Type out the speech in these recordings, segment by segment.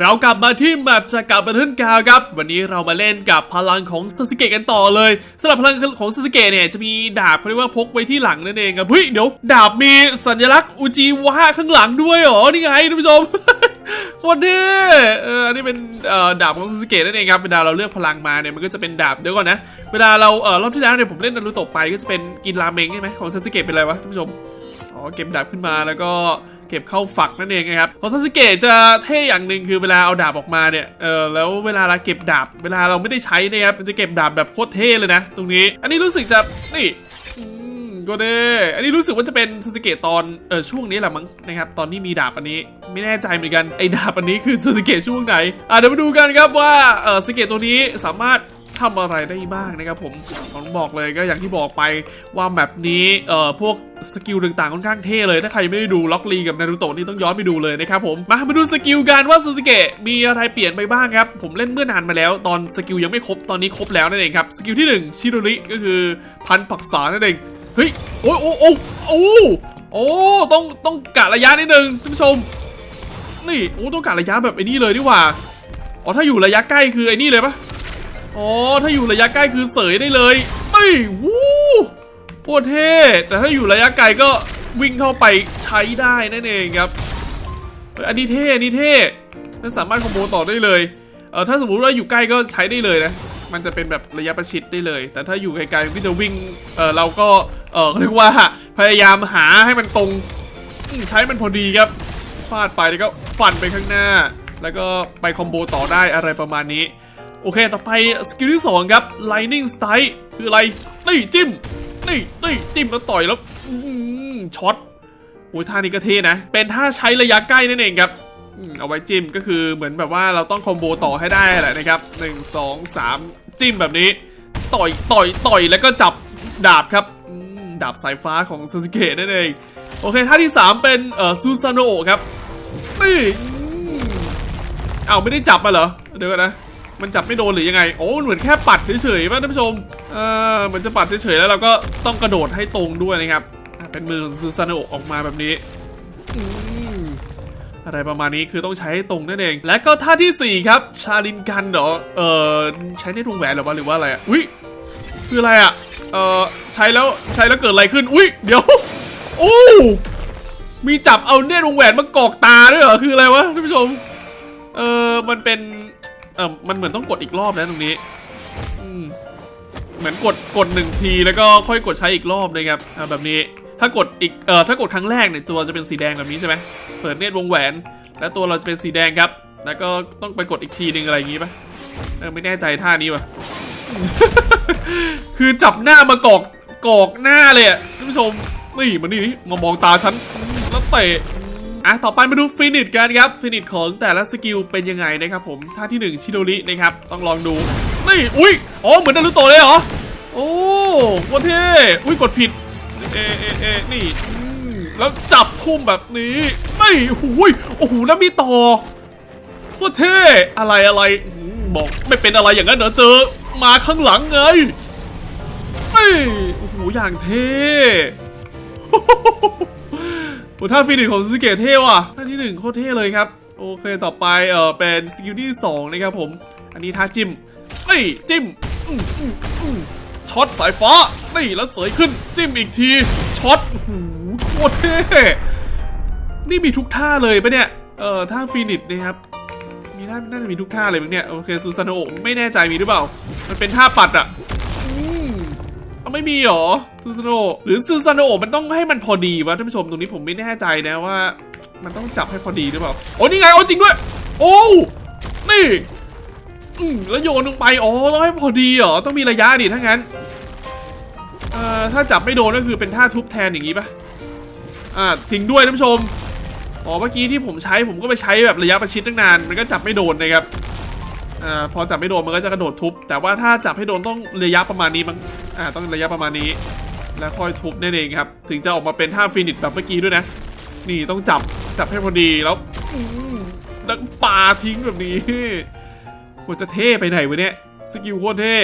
เรากลับมาที่แมปจากกับบันทึกกาวครับ วันนี้เรามาเล่นกับพลังของซาสึเกะกันต่อเลยสำหรับพลังของซาสึเกะเนี่ยจะมีดาบเขาเรียกว่าพกไว้ที่หลังนั่นเองครับเฮ้ยเดี๋ยวดาบมีสัญลักษณ์อุจิวะข้างหลังด้วยเหรอนี่ไงท่านผู้ชมโคตรเท่เอออันนี้เป็นเอ่อดาบของซาสึเกะนั่นเองครับเวลาเราเลือกพลังมาเนี่ยมันก็จะเป็นดาบเดี๋ยวก่อนนะเวลาเราเออรอบที่แล้วเนี่ยผมเล่นนารูโตะไปก็จะเป็นกินราเมงใช่ไหมของซาสึเกะเป็นอะไรวะท่านผู้ชมอ๋อเก็บดาบขึ้นมาแล้วก็ ก็บเข้าฝักนั่นเองนะครับของซาสึเกะจะเท่อย่างหนึ่งคือเวลาเอาดาบออกมาเนี่ยเออแล้วเวลาเราเก็บดาบ เวลาเราไม่ได้ใช้นยครับมันจะเก็บดาบแบบโคตรเท่เลยนะ ตรงนี้ อันนี้รู้สึกจะนี่ก็ได้อันนี้รู้สึกว่าจะเป็นซาสึเกะตอนเออช่วงนี้แหละมั้งนะครับ ตอนที่มีดาบอันนี้ ไม่แน่ใจเหมือนกัน ไอ้ดาบอันนี้คือซาสึเกะช่วงไหน อะเดี๋ยวมาดูกันครับว่าเออซาสึเกะตัวนี้สามารถ ทำอะไรได้บ้างนะครับผมผมบอกเลยก็อย่างที่บอกไปว่าแบบนี้เอ่อพวกสกิลต่างๆค่อนข้างเท่เลยถ้าใครไม่ได้ดูล็อกลีกับนารูโตะนี่ต้องย้อนไปดูเลยนะครับผมมามาดูสกิลกันว่าซูซูเกะมีอะไรเปลี่ยนไปบ้างครับผมเล่นเมื่อนานมาแล้ว ตอนสกิลยังไม่ครบตอนนี้ครบแล้วนั่นเองครับสกิลที่1ชิโดริก็คือพันผักษานั่นเองเฮ้ยโอ้โอ้โอ้โอ้โอ้ต้องต้องกะระยะนิดนึงท่านผู้ชม นี่โอ้ต้องกะระยะแบบไอ้นี่เลยดีกว่าอ๋อถ้าอยู่ระยะใกล้คือไอ้นี่เลยปะ อ๋อ ถ้าอยู่ระยะใกล้คือเสยได้เลยเอ้ยวู้โคตรเท่แต่ถ้าอยู่ระยะไกลก็วิ่งเข้าไปใช้ได้นั่นเองครับเอ้ยอันนี้เท่อันนี้เท่นั่นสามารถคอมโบต่อได้เลยเออถ้าสมมุติว่าอยู่ใกล้ก็ใช้ได้เลยนะมันจะเป็นแบบระยะประชิดได้เลย แต่ถ้าอยู่ไกลๆก็จะวิ่งเออเราก็เออเรียกว่าพยายามหาให้มันตรงใช้มันพอดีครับฟาดไปแล้วก็ฟันไปข้างหน้า แล้วก็ไปคอมโบต่อได้อะไรประมาณนี้ โอเค ต่อไปสกิลที่ 2 ครับ Lightning Strike คืออะไร นี่จิ้ม นี่นี่จิ้มแล้วต่อยแล้วช็อตโอ้ยท่านี้ก็เท่นะ เป็นท่าใช้ระยะใกล้นั่นเองครับเอาไว้จิ้มก็คือเหมือนแบบว่าเราต้องคอมโบต่อให้ได้แหละนะครับ 1 2 3 จิ้มแบบนี้ ต่อยต่อยต่อยแล้วก็จับดาบครับดาบสายฟ้าของซูซูเกะนั่นเอง โอเคท่าที่ 3 เป็นเอ่อซูซานโอครับนี่อืมเอาไม่ได้จับมาเหรอ เดี๋ยวก่อนนะ มันจับไม่โดนหรือยังไง โอ้เหมือนแค่ปัดเฉยๆป่ะท่านผู้ชมเออเหมือนจะปัดเฉยๆแล้วเราก็ต้องกระโดดให้ตรงด้วยนะครับ เป็นมือของซูซานโอออกมาแบบนี้อะไรประมาณนี้คือต้องใช้ให้ตรงนั่นเอง และก็ท่าที่ 4 ครับ ชาลินกันเหรอเออใช้ในวงแหวนหรือว่าหรือว่าอะไรอะอุ้ยคืออะไรอะเออใช้แล้วใช้แล้วเกิดอะไรขึ้นอุ้ยเดี๋ยวโอ้มีจับเอาเนตวงแหวนมากอกตาด้วยเหรอคืออะไรวะท่านผู้ชมเออมันเป็น เออมันเหมือนต้องกดอีกรอบนะตรงนี้เหมือนกดกดหนึ่งทีแล้วก็ค่อยกดใช้อีกรอบนะครับอ่าแบบนี้ถ้ากดอีกเออถ้ากดครั้งแรกเนี่ยตัวจะเป็นสีแดงแบบนี้ใช่ไหมเปิดเนตรวงแหวน แล้วตัวเราจะเป็นสีแดงครับ แล้วก็ต้องไปกดอีกทีหนึ่งอะไรอย่างงี้ปะเออไม่แน่ใจท่านี้ปะคือจับหน้ามากอกกอกหน้าเลยอะท่านผู้ชมนี่มานี่นี่มามองตาฉันแล้วเตะ อะต่อไปมาดูฟินิชกันครับฟินิชของแต่ละสกิลเป็นยังไงนะครับผมท่าที่ 1 ชิโดรินะครับต้องลองดูนี่อุ้ยอ๋อเหมือนนารูโตะเลยเหรอโอ้โคตรเท่อุ้ยกดผิดเอเอเอนี่แล้วจับทุ่มแบบนี้ไม่หูยโอ้โหแล้วมีต่อโคตรเท่อะไรอะไรบอกไม่เป็นอะไรอย่างนั้นเหรอเจอมาข้างหลังไงเอ้ยโอ้โหอย่างเท่ โอ้ท่าฟินิชของซูซูเกะเท่ว่ะท่าที่หนึ่งโคตรเท่เลยครับ โอเคต่อไปเออเป็นสกิลที่สองนะครับผม อันนี้ท่าจิ้มนี่จิ้มอื้ออืออื้อช็อตสายฟ้านี่แล้วเสยขึ้น จิ้มอีกทีช็อตโอ้โหโคตรเท่นี่มีทุกท่าเลยปะเนี่ยเออท่าฟินิชนะครับมีท่าน่าจะมีทุกท่าเลยมั้งเนี่ยโอเคซูซานโอไม่แน่ใจมีหรือเปล่า มันเป็นท่าปัดอะ ไม่มีหรอซูซานโอหรือซูซานโอมันต้องให้มันพอดีวะท่านผู้ชมตรงนี้ผมไม่แน่ใจนะว่า มันต้องจับให้พอดีหรือเปล่าโอ้นี่ไงโอ้จริงด้วย โอ้นี่อืมแล้วโยนลงไปอ๋อต้องให้พอดีเหรอต้องมีระยะดิถ้างั้นเอ่อถ้าจับไม่โดนก็คือเป็นท่าทุบแทนอย่างนี้ปะอ่าจริงด้วยท่านผู้ชมอ๋อเมื่อกี้ที่ผมใช้ผมก็ไปใช้แบบระยะประชิดตั้งนาน มันก็จับไม่โดนนะครับ อ่าพอจับไม่โดนมันก็จะกระโดดทุบ แต่ว่าถ้าจับให้โดนต้องระยะประมาณนี้มั้งอ่าต้องระยะประมาณนี้ แล้วค่อยทุบนั่นเองครับ ถึงจะออกมาเป็นท่าฟินิชแบบเมื่อกี้ด้วยนะ นี่ต้องจับจับให้พอดีแล้วอืมแล้วปาทิ้งแบบนี้โหจะเท่ไปไหนวะเนี่ยสกิลโคตรเท่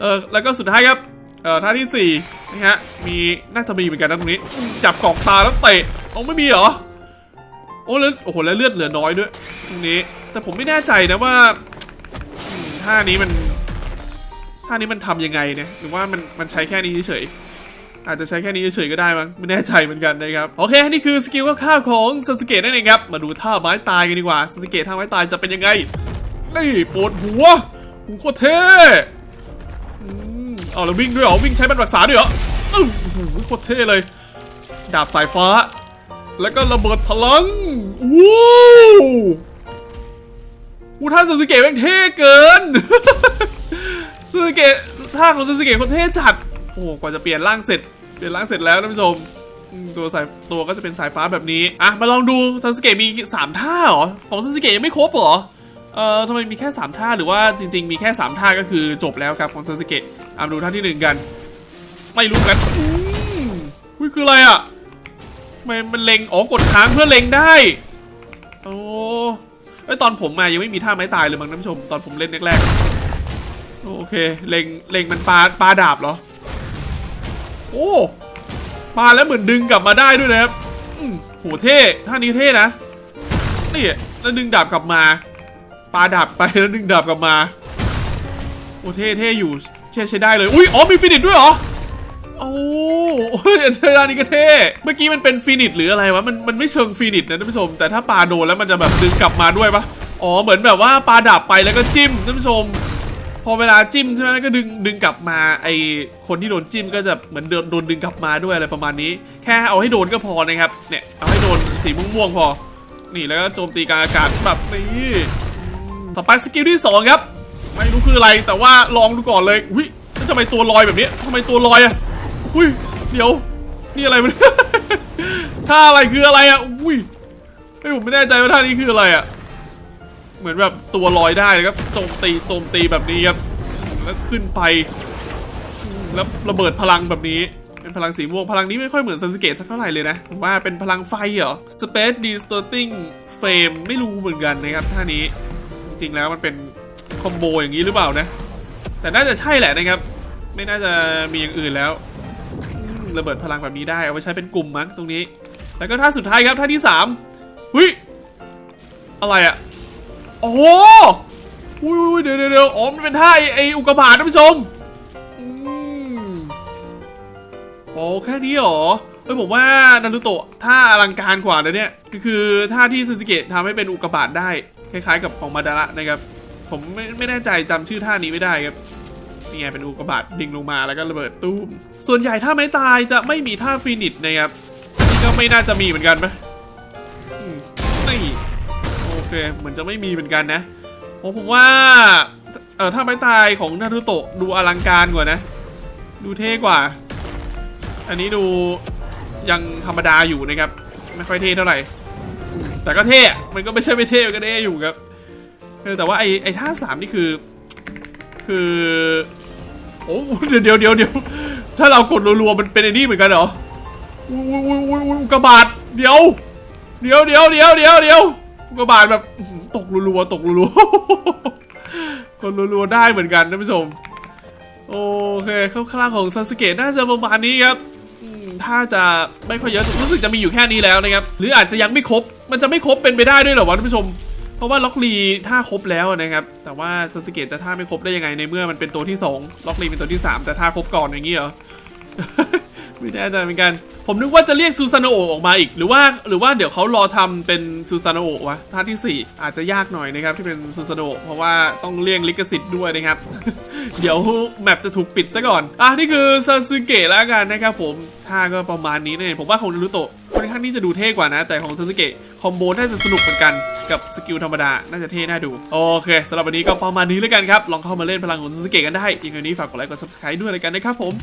เออแล้วก็สุดท้ายครับเอ่อท่าที่สี่นะฮะมีน่าจะมีเหมือนกันนะตรงนี้ จับกรอกตาแล้วเตะเอาไม่มีเหรอโอ้แล้วโอ้โหแล้วเลือดเหลือน้อยด้วยตรงนี้ แต่ผมไม่แน่ใจนะว่า ท่านี้มันท่านี้มันทำยังไงเนี่ยหรือว่ามันมันใช้แค่นี้เฉยๆอาจจะใช้แค่นี้เฉยๆก็ได้มั้งไม่แน่ใจเหมือนกันนะครับ โอเค นี่คือสกิลคร่าวๆของซาสเกะนั่นเองครับ มาดูท่าไม้ตายกันดีกว่าซาสเกะท่าไม้ตายจะเป็นยังไงนี่ปวดหัวหูโคตรเท่อืมเอาแล้ววิ่งด้วยเหรอวิ่งใช้บัตรรักษาด้วยเหรออื้อหูโคตรเท่เลย ดาบสายฟ้า แล้วก็ระเบิดพลังว้าว อูท่าซูซูเกะแม่งเท่เกิน ซูซูเกะท่าของซูซูเกะคนเท่จัด โอ้กว่าจะเปลี่ยนร่างเสร็จ เปลี่ยนร่างเสร็จแล้วท่านผู้ชม ตัวสายตัวก็จะเป็นสายฟ้าแบบนี้ อะ มาลองดูซาสึเกะมี 3 ท่าเหรอ ของซาสึเกะยังไม่ครบเหรอ เอ่อทำไมมีแค่ 3 ท่าหรือว่าจริง ๆ มีแค่ 3 ท่าก็คือจบแล้วครับของซาสึเกะอะมาดูท่าที่ 1 กัน ไม่รู้กันอืมอุ้ยคืออะไรอะมันมันเล็ง อ๋อกดค้างเพื่อเล็งได้ โอ้ ไอยตอนผมมายังไม่มีท่าไม้ตายเลยมั้งท่านผู้ชมตอนผมเล่นแรกๆโอเคเล็งเล็งมันปลาปลาดาบเหรอโอ้ปลาแล้วเหมือนดึงกลับมาได้ด้วยนะครับโหเท่ท่านี้เท่นะนี่แล้วดึงดาบกลับมาปลาดาบไปแล้วดึงดาบกลับมาโอ้เท่เท่อยู่ใช่ใช้ได้เลยอุ้ยอ๋อมีฟินิชด้วยเหรอ โอ้โอ้ยเท่านี้ก็เท่ เมื่อกี้มันเป็นฟินิชหรืออะไรวะ มันมันไม่เชิงฟินิชนะท่านผู้ชม แต่ถ้าปลาโดนแล้วมันจะแบบดึงกลับมาด้วยปะอ๋อ เหมือนแบบว่าปลาดับไปแล้วก็จิ้มท่านผู้ชม พอเวลาจิ้มใช่ไหมก็ดึงดึงกลับมา ไอคนที่โดนจิ้มก็จะเหมือนโดนโดนดึงกลับมาด้วยอะไรประมาณนี้ แค่เอาให้โดนก็พอนะครับ เนี่ย เอาให้โดนสีม่วงๆพอ นี่แล้วก็โจมตีกลางอากาศแบบนี้ต่อไปสกิลที่สองครับ ไม่รู้คืออะไรแต่ว่าลองดูก่อนเลยอุ้ยแล้วทำไมตัวลอยแบบนี้ทำไมตัวลอยอะ อุ้ยเดี๋ยวนี่อะไรมันท่าอะไรคืออะไรอะอุ้ยเฮ้ผมไม่แน่ใจว่าท่านี้คืออะไรอะเหมือนแบบตัวลอยได้เลยครับโจมตีโจมตีแบบนี้ครับแล้วขึ้นไปแล้วระเบิดพลังแบบนี้เป็นพลังสีม่วงพลังนี้ไม่ค่อยเหมือนซันสเกตสักเท่าไหร่เลยนะผมว่าเป็นพลังไฟเหรอ Space Distorting Frame ไม่รู้เหมือนกันนะครับท่านี้จริงๆแล้วมันเป็นคอมโบอย่างนี้หรือเปล่านะ แต่น่าจะใช่แหละนะครับ ไม่น่าจะมีอย่างอื่นแล้ว ระเบิดพลังแบบนี้ได้เอาไว้ใช้เป็นกลุ่มมั้งตรงนี้ แล้วก็ท่าสุดท้ายครับท่าที่สามหุยอะไรอะโอ้โหอุ้ยเดี๋ยวเดี๋ยวอ๋อมันเป็นท่าไอ้อุกกาบาตท่านผู้ชมอืมโอ้แค่นี้เหรอเอ้ยผมว่านารูโตะท่าอลังการกว่านะเนี่ยคือท่าที่ซูซูเกะทำให้เป็นอุกกาบาตได้ คล้ายๆ กับของมาดาระนะครับ ผมไม่ไม่แน่ใจจำชื่อท่านี้ไม่ได้ครับ นี่ไงเป็นอุกกาบาตดิ่งลงมาแล้วก็ระเบิดตุ้ม ส่วนใหญ่ถ้าไม่ตายจะไม่มีท่าฟินิชนะครับนี่ก็ไม่น่าจะมีเหมือนกันไหมนี่โอเคเหมือนจะไม่มีเหมือนกันนะผมผมว่าเออถ้าไม่ตายของนารูโตะดูอลังการกว่านะ ดูเท่กว่า อันนี้ดูยังธรรมดาอยู่นะครับ ไม่ค่อยเท่เท่าไหร่ แต่ก็เท่มันก็ไม่ใช่ไม่เท่ก็เท่อยู่ครับแต่ว่าไอ้ไอ้ท่าสามนี่คือ คือ โอ้เดี๋ยวเดี๋ยวเดี๋ยวเดี๋ยวถ้าเรากดรัวๆมันเป็นไอ้นี่เหมือนกันเหรออุ้ยอุ้ยอุ้ยอุ้ยกกาบาตเดี๋ยวเดี๋ยวเดี๋ยวเดี๋ยวเดี๋ยวเดี๋ยวกกาบาตแบบตกรัวๆตกรัวๆกดรัวๆได้เหมือนกันท่านผู้ชมโอเคคร่าวๆของซาสเกะน่าจะประมาณนี้ครับถ้าจะไม่ค่อยเยอะรู้สึกจะมีอยู่แค่นี้แล้วนะครับ หรืออาจจะยังไม่ครบ มันจะไม่ครบเป็นไปได้ด้วยเหรอวะท่านผู้ชม เพราะว่าล็อกลีท่าครบแล้วนะครับ แต่ว่าซาสเกะจะท่าไม่ครบได้ยังไงในเมื่อมันเป็นตัวที่ 2 ล็อกลีเป็นตัวที่ 3 แต่ท่าครบก่อนอย่างนี้เหรอ ไม่แน่ใจเหมือนกัน ผมนึกว่าจะเรียกซูซานโอะออกมาอีก หรือว่าหรือว่าเดี๋ยวเขารอทำเป็นซูซานโอะวะท่าที่ 4 อาจจะยากหน่อยนะครับที่เป็นซูซานโอะเพราะว่าต้องเลี่ยงลิขสิทธิ์ด้วยนะครับ เดี๋ยวแมปจะถูกปิดซะก่อน อะนี่คือซาสึเกะแล้วกันนะครับผม ท่าก็ประมาณนี้เนี่ยผมว่าของนารุโตะค่อนข้างที่จะดูเท่กว่านะ แต่ของซาสึเกะคอมโบน่าจะสนุกเหมือนกัน กับสกิลธรรมดา น่าจะเท่น่าดู โอเคสำหรับวันนี้ก็ประมาณนี้แล้วกันครับ ลองเข้ามาเล่นพลังของซาสึเกะกันได้ยังไงนี้ฝากกดไลค์กด subscribe ด้วยเลยกันนะครับผม